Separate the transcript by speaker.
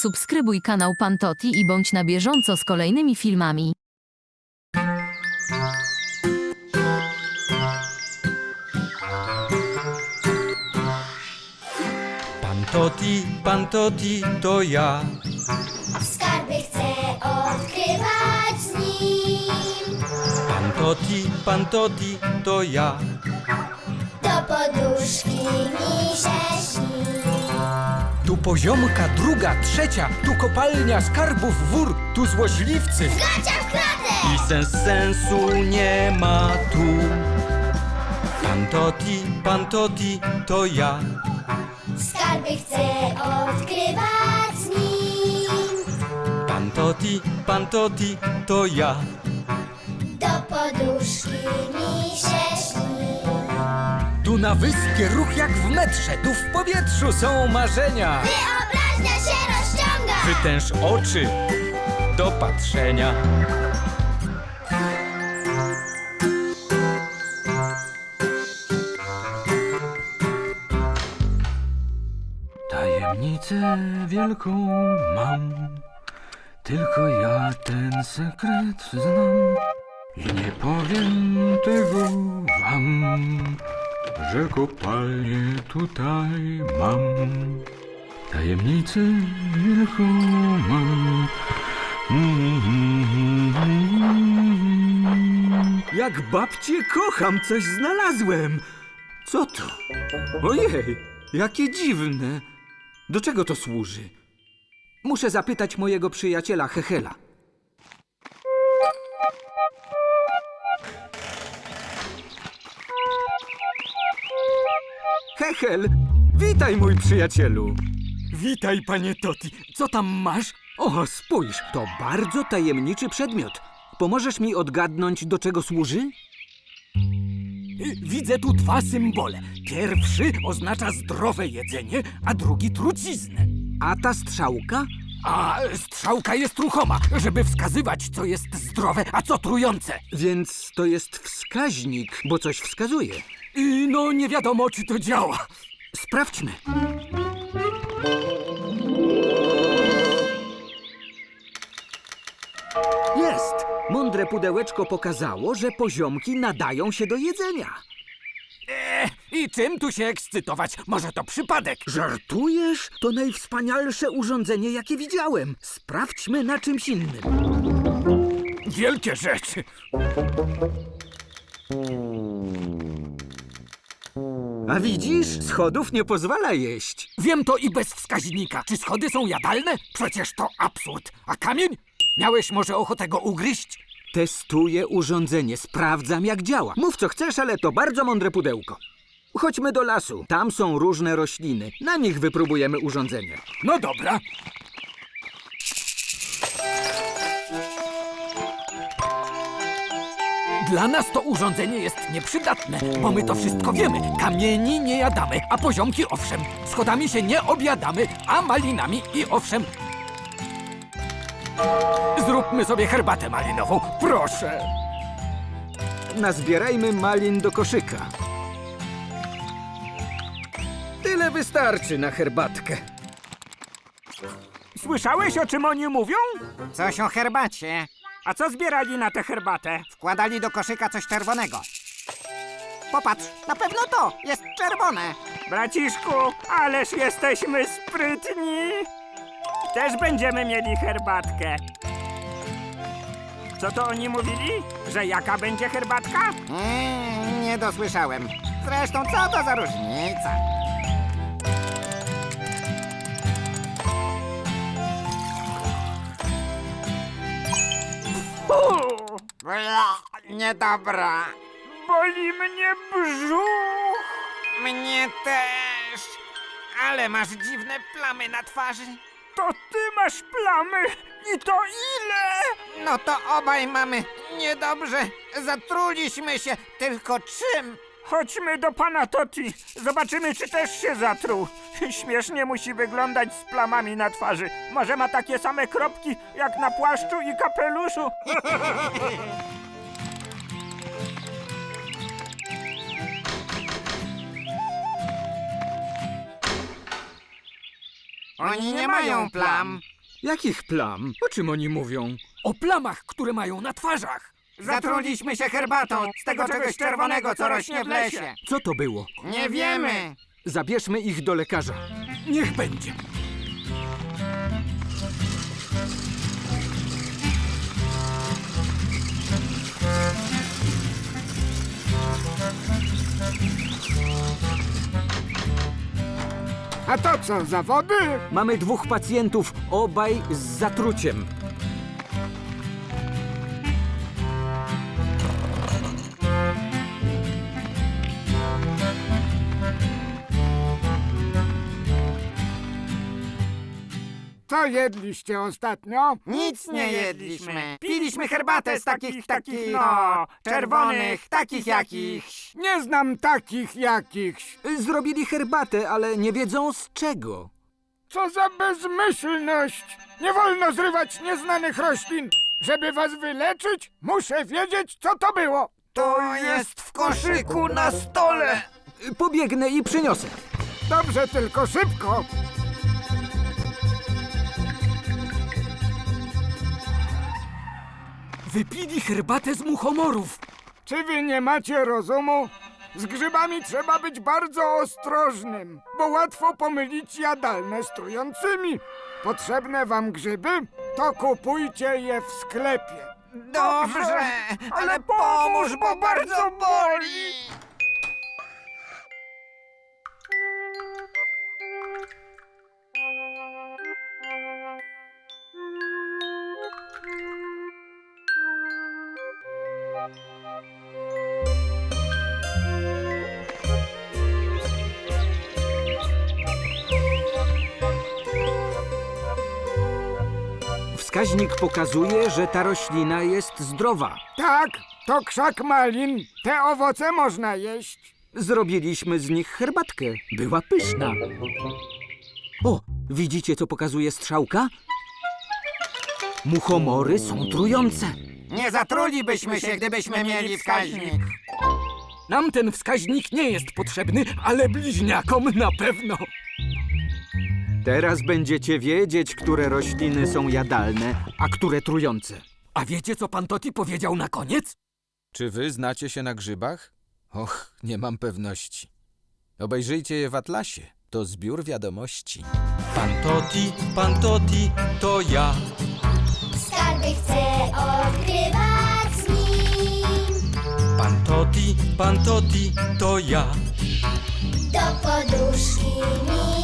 Speaker 1: Subskrybuj kanał Pan Toti i bądź na bieżąco z kolejnymi filmami.
Speaker 2: Pan Toti, pan Toti, to ja.
Speaker 3: Skarby chcę odkrywać z nim.
Speaker 2: Pan Toti, pan Toti, to ja.
Speaker 3: Do poduszki mi się śni.
Speaker 2: Tu poziomka druga, trzecia, tu kopalnia skarbów wór, tu złośliwcy.
Speaker 3: Gacia w kratę!
Speaker 2: I sens sensu nie ma tu. Pan Toti, pan Toti, to ja.
Speaker 3: Skarby chcę odkrywać z nim.
Speaker 2: Pan Toti, pan Toti, to ja.
Speaker 3: Do poduszki mi się.
Speaker 2: Tu na wyspie ruch jak w metrze, tu w powietrzu są marzenia.
Speaker 3: Wyobraźnia się rozciąga!
Speaker 2: Wytęż oczy do patrzenia.
Speaker 4: Tajemnicę wielką mam, tylko ja ten sekret znam i nie powiem tego wam, że kopalnię tutaj mam. Tajemnicę wielką mam. Jak babcię kocham, coś znalazłem. Co to? Ojej, jakie dziwne. Do czego to służy? Muszę zapytać mojego przyjaciela Hechela. Hechel, witaj mój przyjacielu. Witaj, panie Toti. Co tam masz? O, spójrz, to bardzo tajemniczy przedmiot. Pomożesz mi odgadnąć, do czego służy?
Speaker 5: Widzę tu dwa symbole. Pierwszy oznacza zdrowe jedzenie, a drugi truciznę.
Speaker 4: A ta strzałka?
Speaker 5: A strzałka jest ruchoma, żeby wskazywać, co jest zdrowe, a co trujące.
Speaker 4: Więc to jest wskaźnik, bo coś wskazuje.
Speaker 5: I no nie wiadomo, czy to działa.
Speaker 4: Sprawdźmy. Jest! Mądre pudełeczko pokazało, że poziomki nadają się do jedzenia.
Speaker 5: E, I czym tu się ekscytować? Może to przypadek?
Speaker 4: Żartujesz? To najwspanialsze urządzenie, jakie widziałem. Sprawdźmy na czymś innym.
Speaker 5: Wielkie rzeczy.
Speaker 4: A widzisz, schodów nie pozwala jeść.
Speaker 5: Wiem to i bez wskaźnika. Czy schody są jadalne? Przecież to absurd. A kamień? Miałeś może ochotę go ugryźć?
Speaker 4: Testuję urządzenie, sprawdzam jak działa. Mów co chcesz, ale to bardzo mądre pudełko. Chodźmy do lasu. Tam są różne rośliny. Na nich wypróbujemy urządzenie.
Speaker 5: No dobra. Dla nas to urządzenie jest nieprzydatne, bo my to wszystko wiemy. Kamieni nie jadamy, a poziomki owszem. Schodami się nie obiadamy, a malinami i owszem. Zróbmy sobie herbatę malinową, proszę.
Speaker 4: Nazbierajmy malin do koszyka. Tyle wystarczy na herbatkę.
Speaker 6: Słyszałeś, o czym oni mówią?
Speaker 7: Coś o herbacie.
Speaker 6: A co zbierali na tę herbatę?
Speaker 7: Wkładali do koszyka coś czerwonego. Popatrz, na pewno to jest czerwone.
Speaker 6: Braciszku, ależ jesteśmy sprytni! Też będziemy mieli herbatkę. Co to oni mówili? Że jaka będzie herbatka?
Speaker 7: Mm, nie dosłyszałem. Zresztą, co to za różnica? Bla, niedobra.
Speaker 6: boli mnie brzuch!
Speaker 7: Mnie też. Ale masz dziwne plamy na twarzy.
Speaker 6: To ty masz plamy i to ile?
Speaker 7: No to obaj mamy niedobrze. Zatruliśmy się. Tylko czym?
Speaker 6: Chodźmy do pana Toti. Zobaczymy, czy też się zatruł. Śmiesznie musi wyglądać z plamami na twarzy. Może ma takie same kropki jak na płaszczu i kapeluszu.
Speaker 7: Oni nie mają plam.
Speaker 4: Jakich plam? O czym oni mówią?
Speaker 5: O plamach, które mają na twarzach.
Speaker 7: Zatruliśmy się herbatą z tego czegoś czerwonego, co rośnie w lesie.
Speaker 4: Co to było?
Speaker 7: Nie wiemy.
Speaker 4: Zabierzmy ich do lekarza.
Speaker 5: Niech będzie.
Speaker 8: A to co, zawody?
Speaker 4: Mamy dwóch pacjentów, obaj z zatruciem.
Speaker 8: Co jedliście ostatnio?
Speaker 7: Nic nie jedliśmy. Piliśmy herbatę z takich, takich, no, czerwonych, takich jakichś.
Speaker 8: Nie znam takich jakichś.
Speaker 4: Zrobili herbatę, ale nie wiedzą z czego.
Speaker 8: Co za bezmyślność! Nie wolno zrywać nieznanych roślin. Żeby was wyleczyć, muszę wiedzieć, co to było.
Speaker 7: To jest w koszyku na stole.
Speaker 4: Pobiegnę i przyniosę.
Speaker 8: Dobrze, tylko szybko.
Speaker 5: Wypili herbatę z muchomorów.
Speaker 8: Czy wy nie macie rozumu? Z grzybami trzeba być bardzo ostrożnym, bo łatwo pomylić jadalne z trującymi. Potrzebne wam grzyby? To kupujcie je w sklepie.
Speaker 7: Dobrze, ale pomóż, bo bardzo boli.
Speaker 4: Wskaźnik pokazuje, że ta roślina jest zdrowa.
Speaker 8: Tak, to krzak malin. Te owoce można jeść.
Speaker 4: Zrobiliśmy z nich herbatkę. Była pyszna. O, widzicie, co pokazuje strzałka? Muchomory są trujące.
Speaker 7: Nie zatrulibyśmy się, gdybyśmy mieli wskaźnik.
Speaker 5: Nam ten wskaźnik nie jest potrzebny, ale bliźniakom na pewno.
Speaker 4: Teraz będziecie wiedzieć, które rośliny są jadalne, a które trujące.
Speaker 5: A wiecie, co pan Toti powiedział na koniec?
Speaker 9: Czy wy znacie się na grzybach? Och, nie mam pewności. Obejrzyjcie je w atlasie. To zbiór wiadomości.
Speaker 2: Pan Toti, pan Toti, to ja.
Speaker 3: Skarby chcę odkrywać z nim.
Speaker 2: Pan Toti, pan Toti, to ja.
Speaker 3: Do poduszki mi